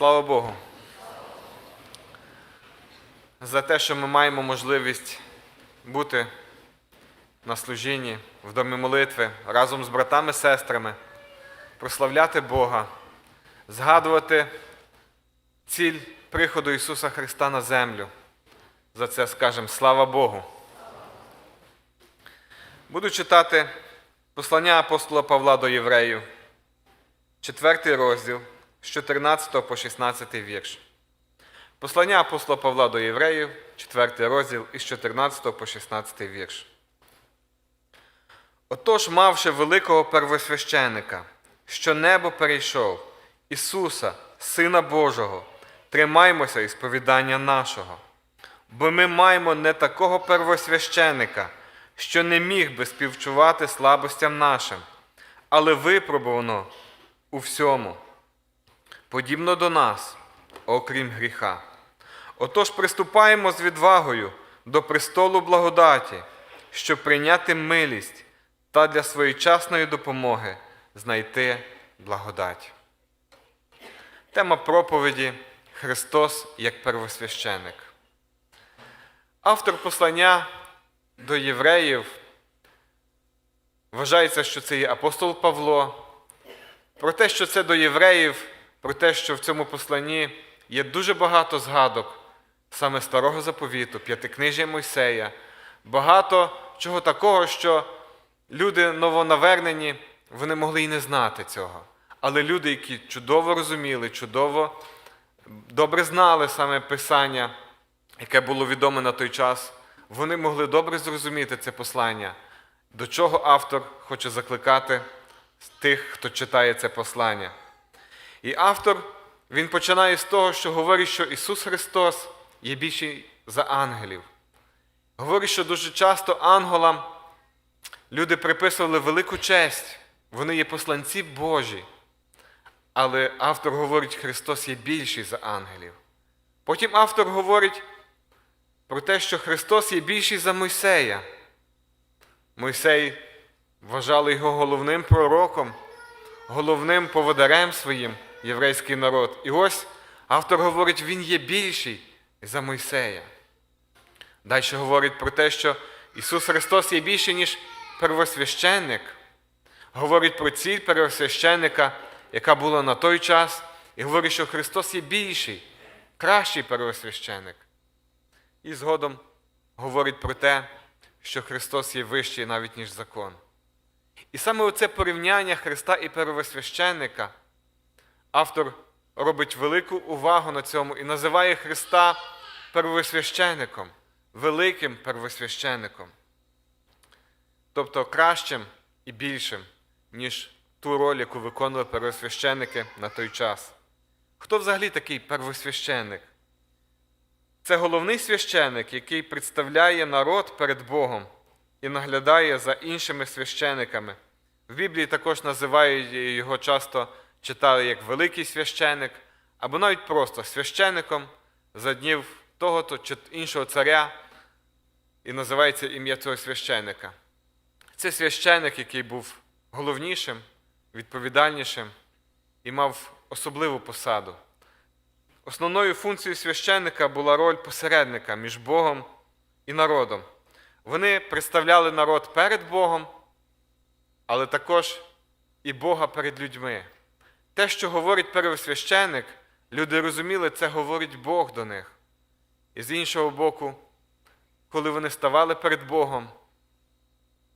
Слава Богу. За те, що ми маємо можливість бути на служінні в домі молитви разом з братами сестрами, прославляти Бога, згадувати ціль приходу Ісуса Христа на землю. За це скажемо слава Богу. Буду читати послання апостола Павла до євреїв, 4 розділ з 14 по 16 вірш. Послання апостола Павла до євреїв, 4 розділ із 14 по 16 вірш. Отож, мавши великого первосвященика, що небо перейшов, Ісуса, Сина Божого, тримаймося ісповідання нашого. Бо ми маємо не такого первосвященика, що не міг би співчувати слабостям нашим, але випробувано у всьому, подібно до нас, окрім гріха. Отож приступаємо з відвагою до престолу благодаті, щоб прийняти милість та для своєчасної допомоги знайти благодать. Тема проповіді Христос як первосвященик. Автор послання до євреїв вважається, що це є апостол Павло. Про те, що це до євреїв, про те, що в цьому посланні є дуже багато згадок саме Старого Заповіту, п'ятикнижжя Мойсея, багато чого такого, що люди новонавернені, вони могли і не знати цього. Але люди, які чудово розуміли, чудово добре знали саме Писання, яке було відоме на той час, вони могли добре зрозуміти це послання, до чого автор хоче закликати тих, хто читає це послання. І автор він починає з того, що говорить, що Ісус Христос є більший за ангелів. Говорить, що дуже часто ангелам люди приписували велику честь, вони є посланці Божі. Але автор говорить, Христос є більший за ангелів. Потім автор говорить про те, що Христос є більший за Мойсея. Мойсей вважали його головним пророком, головним поводарем своїм єврейський народ. І ось автор говорить, він є більший за Мойсея. Далі говорить про те, що Ісус Христос є більший, ніж первосвященник. Говорить про ціль первосвященника, яка була на той час, і говорить, що Христос є більший, кращий первосвященик. І згодом говорить про те, що Христос є вищий навіть, ніж закон. І саме оце порівняння Христа і первосвященника автор робить велику увагу на цьому і називає Христа первосвященником, великим первосвященником. Тобто кращим і більшим, ніж ту роль, яку виконували первосвященники на той час. Хто взагалі такий первосвященник? Це головний священник, який представляє народ перед Богом і наглядає за іншими священиками. В Біблії також називають його часто читали як великий священик, або навіть просто священником за днів того чи іншого царя, і називається ім'я цього священика. Це священик, який був головнішим, відповідальнішим і мав особливу посаду. Основною функцією священника була роль посередника між Богом і народом. Вони представляли народ перед Богом, але також і Бога перед людьми. Те, що говорить первосвященик, люди розуміли, це говорить Бог до них. І з іншого боку, коли вони ставали перед Богом,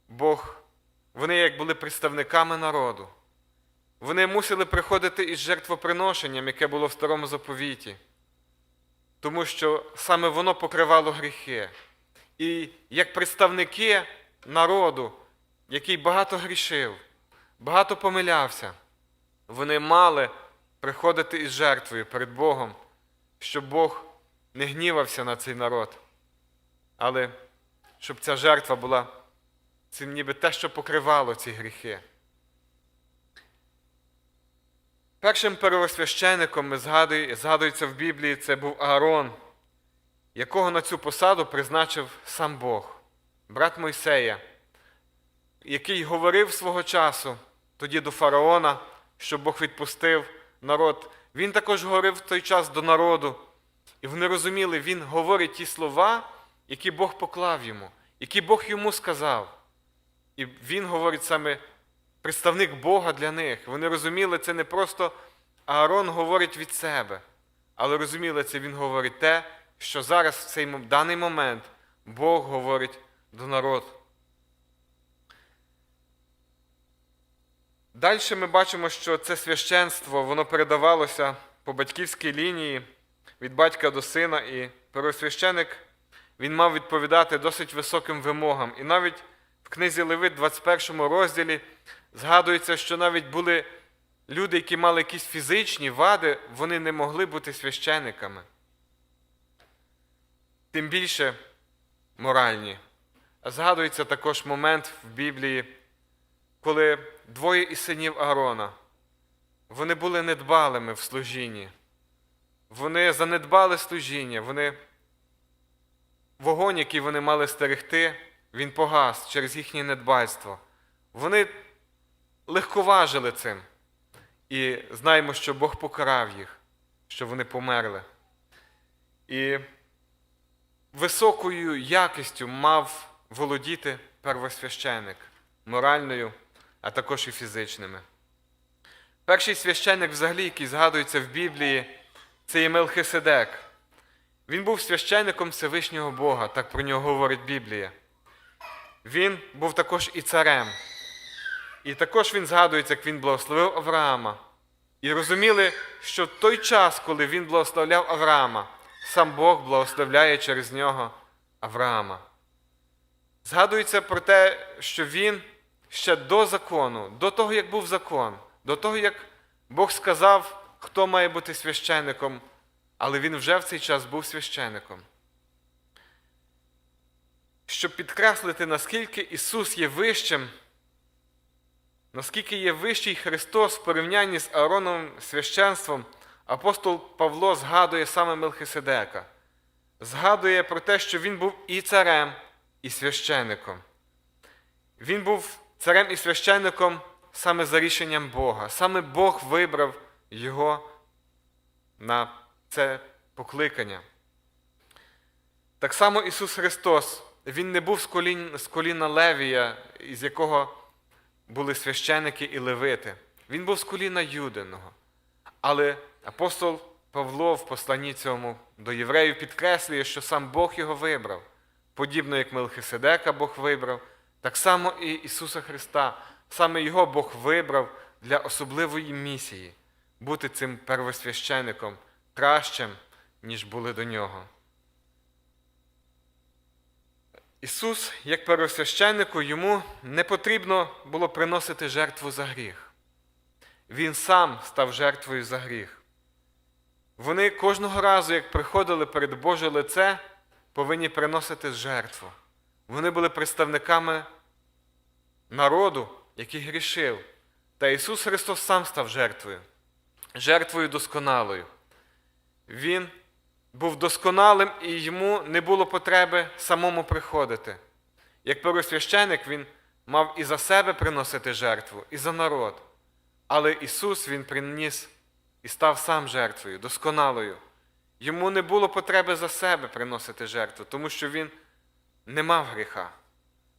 Бог, вони як були представниками народу. Вони мусили приходити із жертвоприношенням, яке було в старому заповіті, тому що саме воно покривало гріхи. І як представники народу, який багато грішив, багато помилявся, вони мали приходити із жертвою перед Богом, щоб Бог не гнівався на цей народ, але щоб ця жертва була цим ніби те, що покривало ці гріхи. Першим первосвященником згадується в Біблії, це був Аарон, якого на цю посаду призначив сам Бог, брат Мойсея, який говорив свого часу тоді до фараона, щоб Бог відпустив народ Він також говорив в той час до народу, і вони розуміли, він говорить ті слова, які Бог поклав йому, які Бог йому сказав. І він говорить саме представник Бога для них. Вони розуміли, це не просто Аарон говорить від себе, але розуміли, це він говорить те, що зараз в цей даний момент Бог говорить до народу. Далі ми бачимо, що це священство воно передавалося по батьківській лінії від батька до сина, і первосвященик він мав відповідати досить високим вимогам. І навіть в книзі Левит, 21 розділі, згадується, що навіть були люди, які мали якісь фізичні вади, вони не могли бути священиками. Тим більше моральні. А Згадується також момент в Біблії, коли двоє із синів Аарона, вони були недбалими в служінні. Вони занедбали служіння, вони вогонь, який вони мали стерегти, він погас через їхнє недбальство. Вони легковажили цим. І знаємо, що Бог покарав їх, що вони померли. І високою якістю мав володіти первосвященик, моральною, а також і фізичними. Перший священник, взагалі, який згадується в Біблії, це є Мелхиседек. Він був священником Всевишнього Бога, так про нього говорить Біблія. Він був також і царем. І також він згадується, як він благословив Авраама. І розуміли, що в той час, коли він благословляв Авраама, сам Бог благословляє через нього Авраама. Згадується про те, що він ще до закону, до того, як був закон, до того, як Бог сказав, хто має бути священником, але він вже в цей час був священником. Щоб підкреслити, наскільки Ісус є вищим, наскільки є вищий Христос в порівнянні з Аароновим священством, апостол Павло згадує саме Мелхиседека. Згадує про те, що він був і царем, і священником. Він був царем і священником саме за рішенням Бога. Саме Бог вибрав його на це покликання. Так само Ісус Христос, Він не був з колін- з коліна Левія, із якого були священики і левити. Він був з коліна Юдиного. Але апостол Павло в посланні цьому до євреїв підкреслює, що сам Бог його вибрав. Подібно як Мелхиседека Бог вибрав, так само і Ісуса Христа. Саме Його Бог вибрав для особливої місії бути цим первосвященником кращим, ніж були до нього. Ісус, як первосвященнику, йому не потрібно було приносити жертву за гріх. Він сам став жертвою за гріх. Вони кожного разу, як приходили перед Боже лице, повинні приносити жертву. Вони були представниками народу, який грішив. Та Ісус Христос сам став жертвою, жертвою досконалою. Він був досконалим і йому не було потреби самому приходити. Як первосвященик, він мав і за себе приносити жертву, і за народ. Але Ісус Він приніс і став сам жертвою, досконалою. Йому не було потреби за себе приносити жертву, тому що Він не мав гріха.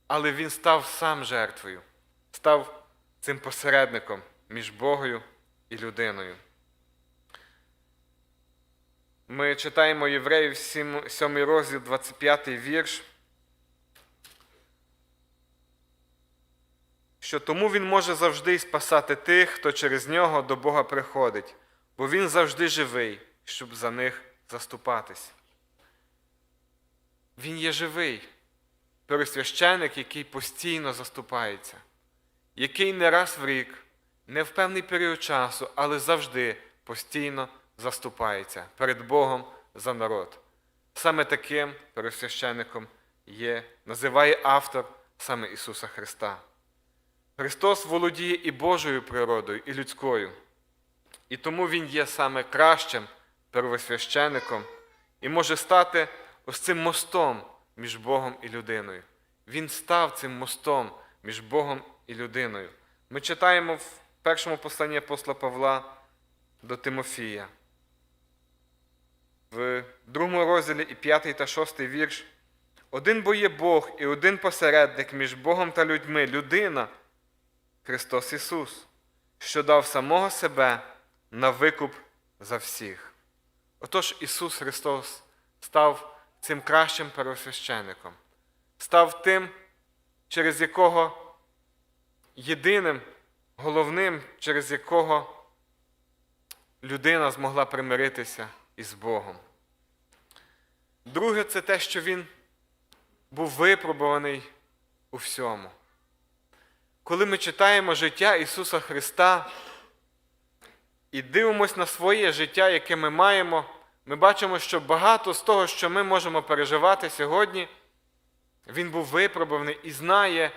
Але Він став сам жертвою, став цим посередником між Богою і людиною. Ми читаємо Євреїв 7, 7 розділ, 25 вірш. Що тому він може завжди спасати тих, хто через нього до Бога приходить, бо він завжди живий, щоб за них заступатись. Він є живий, пересвященик, який постійно заступається, який не раз в рік, не в певний період часу, але завжди постійно заступається перед Богом за народ. Саме таким пересвященником є, називає автор саме Ісуса Христа. Христос володіє і Божою природою, і людською. І тому Він є саме кращим первосвященником і може стати ось цим мостом між Богом і людиною. Він став цим мостом між Богом і людиною. Ми читаємо в першому посланні апостола Павла, до Тимофія. В другому розділі і п'ятий та шостий вірш. Один бо є Бог і один посередник між Богом та людьми, людина, Христос Ісус, що дав самого себе на викуп за всіх. Отож Ісус Христос став цим кращим первосвященником, став тим, через якого єдиним, головним, через якого людина змогла примиритися із Богом. Друге, це те, що Він був випробуваний у всьому. Коли ми читаємо життя Ісуса Христа і дивимося на своє життя, яке ми маємо, ми бачимо, що багато з того, що ми можемо переживати сьогодні, Він був випробуваний і знає,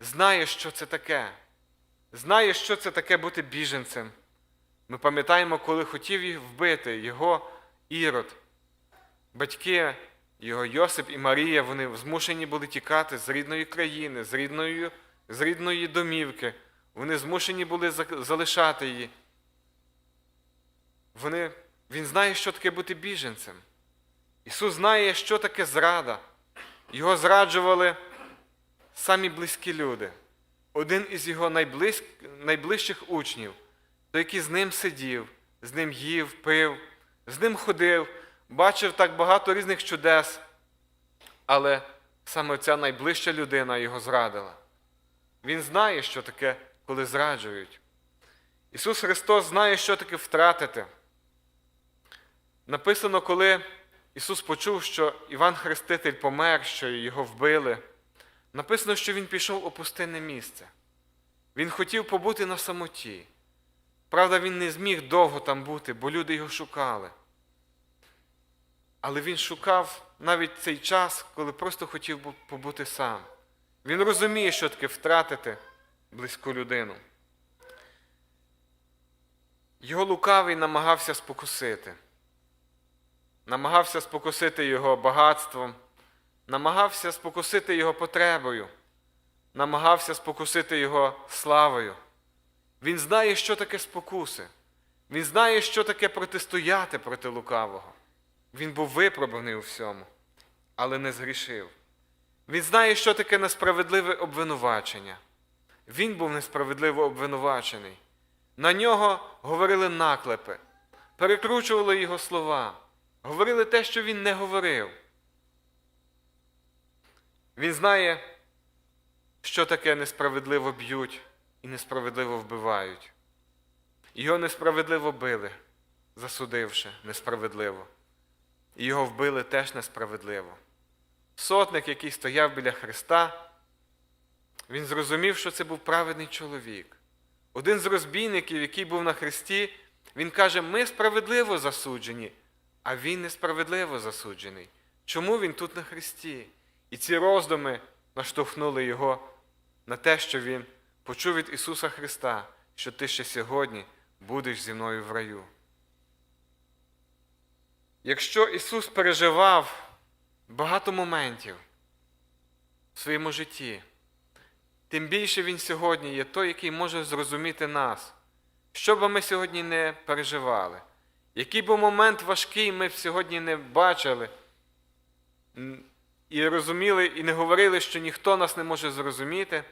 знає, що це таке. Знає, що це таке бути біженцем. Ми пам'ятаємо, коли хотів їх вбити, його ірод. Батьки, його Йосип і Марія, вони змушені були тікати з рідної країни, з рідної, з рідної домівки. Вони змушені були залишати її. Вони, він знає, що таке бути біженцем. Ісус знає, що таке зрада. Його зраджували самі близькі люди. Один із його найблизь... найближчих учнів, той, який з ним сидів, з ним їв, пив, з ним ходив, бачив так багато різних чудес, але саме ця найближча людина його зрадила. Він знає, що таке, коли зраджують. Ісус Христос знає, що таке втратити. Написано, коли Ісус почув, що Іван Хреститель помер, що його вбили. Написано, що Він пішов у пустинне місце. Він хотів побути на самоті. Правда, він не зміг довго там бути, бо люди його шукали. Але він шукав навіть цей час, коли просто хотів бу- побути сам. Він розуміє, що таке втратити близьку людину. Його лукавий намагався спокусити. Намагався спокусити його багатством, намагався спокусити його потребою, намагався спокусити його славою. Він знає, що таке спокуси. Він знає, що таке протистояти проти лукавого. Він був випробаний у всьому, але не згрішив. Він знає, що таке несправедливе обвинувачення. Він був несправедливо обвинувачений. На нього говорили наклепи, перекручували його слова, говорили те, що він не говорив. Він знає, що таке несправедливо б'ють і несправедливо вбивають. Його несправедливо били, засудивши несправедливо. І його вбили теж несправедливо. Сотник, який стояв біля Христа, він зрозумів, що це був праведний чоловік. Один з розбійників, який був на Христі, він каже: ми справедливо засуджені, а він несправедливо засуджений. Чому він тут на Христі? І ці роздуми наштовхнули його на те, що він почув від Ісуса Христа, що ти ще сьогодні будеш зі мною в раю. Якщо Ісус переживав багато моментів в своєму житті, тим більше Він сьогодні є той, який може зрозуміти нас, що би ми сьогодні не переживали, який би момент важкий ми б сьогодні не бачили і розуміли, і не говорили, що ніхто нас не може зрозуміти,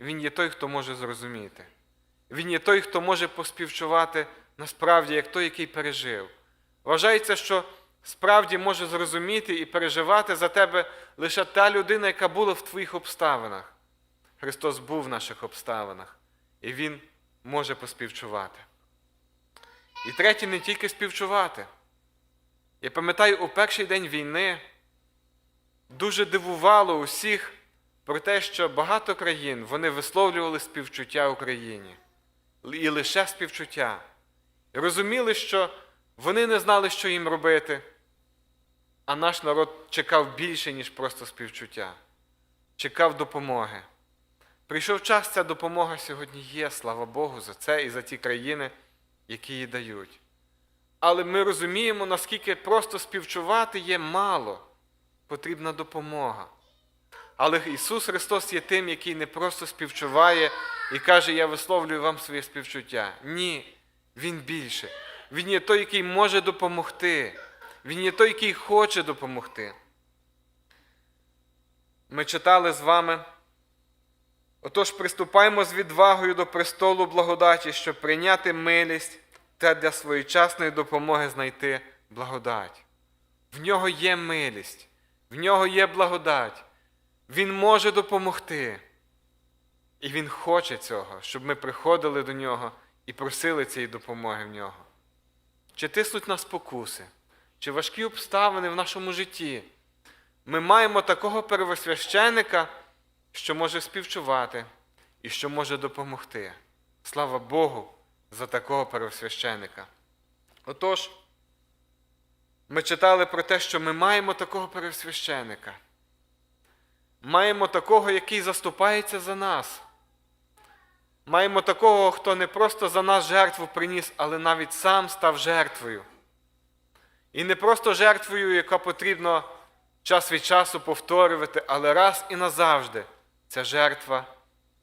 Він є той, хто може зрозуміти. Він є той, хто може поспівчувати насправді, як той, який пережив. Вважається, що справді може зрозуміти і переживати за тебе лише та людина, яка була в твоїх обставинах. Христос був в наших обставинах, і Він може поспівчувати. І третє, не тільки співчувати. Я пам'ятаю, у перший день війни дуже дивувало усіх про те, що багато країн вони висловлювали співчуття Україні. І лише співчуття. І розуміли, що вони не знали, що їм робити, а наш народ чекав більше, ніж просто співчуття, чекав допомоги. Прийшов час, ця допомога сьогодні є, слава Богу, за це і за ті країни, які її дають. Але ми розуміємо, наскільки просто співчувати є мало, потрібна допомога. Але Ісус Христос є тим, який не просто співчуває і каже, я висловлюю вам своє співчуття. Ні. Він більше. Він є той, який може допомогти. Він є той, який хоче допомогти. Ми читали з вами. Отож, приступаємо з відвагою до престолу благодаті, щоб прийняти милість та для своєчасної допомоги знайти благодать. В нього є милість, в нього є благодать. Він може допомогти. І Він хоче цього, щоб ми приходили до нього і просили цієї допомоги в нього. Чи тиснуть нас спокуси, чи важкі обставини в нашому житті. Ми маємо такого первосвященика, що може співчувати і що може допомогти. Слава Богу за такого первосвященика. Отож, ми читали про те, що ми маємо такого первосвященика. Маємо такого, який заступається за нас. Маємо такого, хто не просто за нас жертву приніс, але навіть сам став жертвою. І не просто жертвою, яка потрібно час від часу повторювати, але раз і назавжди ця жертва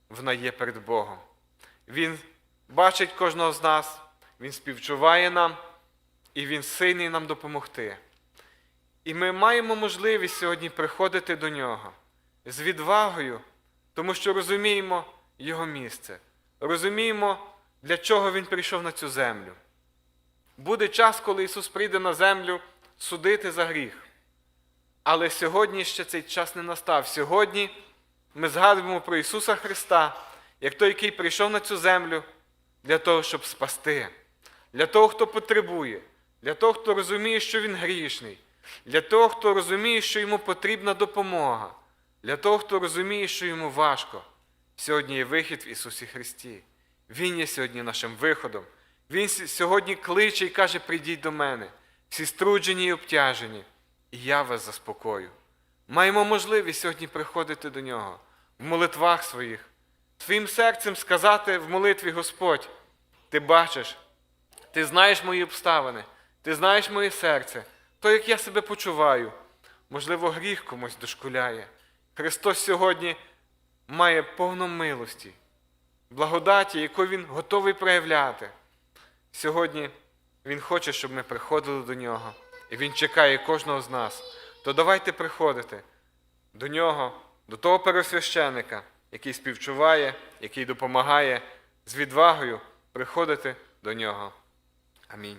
вона є перед Богом. Він бачить кожного з нас, Він співчуває нам, і Він сильний нам допомогти. І ми маємо можливість сьогодні приходити до нього з відвагою, тому що розуміємо Його місце, розуміємо, для чого Він прийшов на цю землю. Буде час, коли Ісус прийде на землю судити за гріх. Але сьогодні ще цей час не настав. Сьогодні ми згадуємо про Ісуса Христа, як той, який прийшов на цю землю для того, щоб спасти, для того, хто потребує, для того, хто розуміє, що Він грішний, для того, хто розуміє, що йому потрібна допомога, для того, хто розуміє, що йому важко. Сьогодні є вихід в Ісусі Христі. Він є сьогодні нашим виходом. Він сьогодні кличе і каже: прийдіть до мене, всі струджені і обтяжені, і я вас заспокою. Маємо можливість сьогодні приходити до нього в молитвах своїх, своїм серцем сказати в молитві Господь, ти бачиш, ти знаєш мої обставини, ти знаєш моє серце, то, як я себе почуваю. Можливо, гріх комусь дошкуляє. Христос сьогодні має повну милості, благодаті, яку Він готовий проявляти. Сьогодні Він хоче, щоб ми приходили до нього, і Він чекає кожного з нас. То давайте приходити до нього, до того пересвященика, який співчуває, який допомагає з відвагою приходити до нього. Амінь.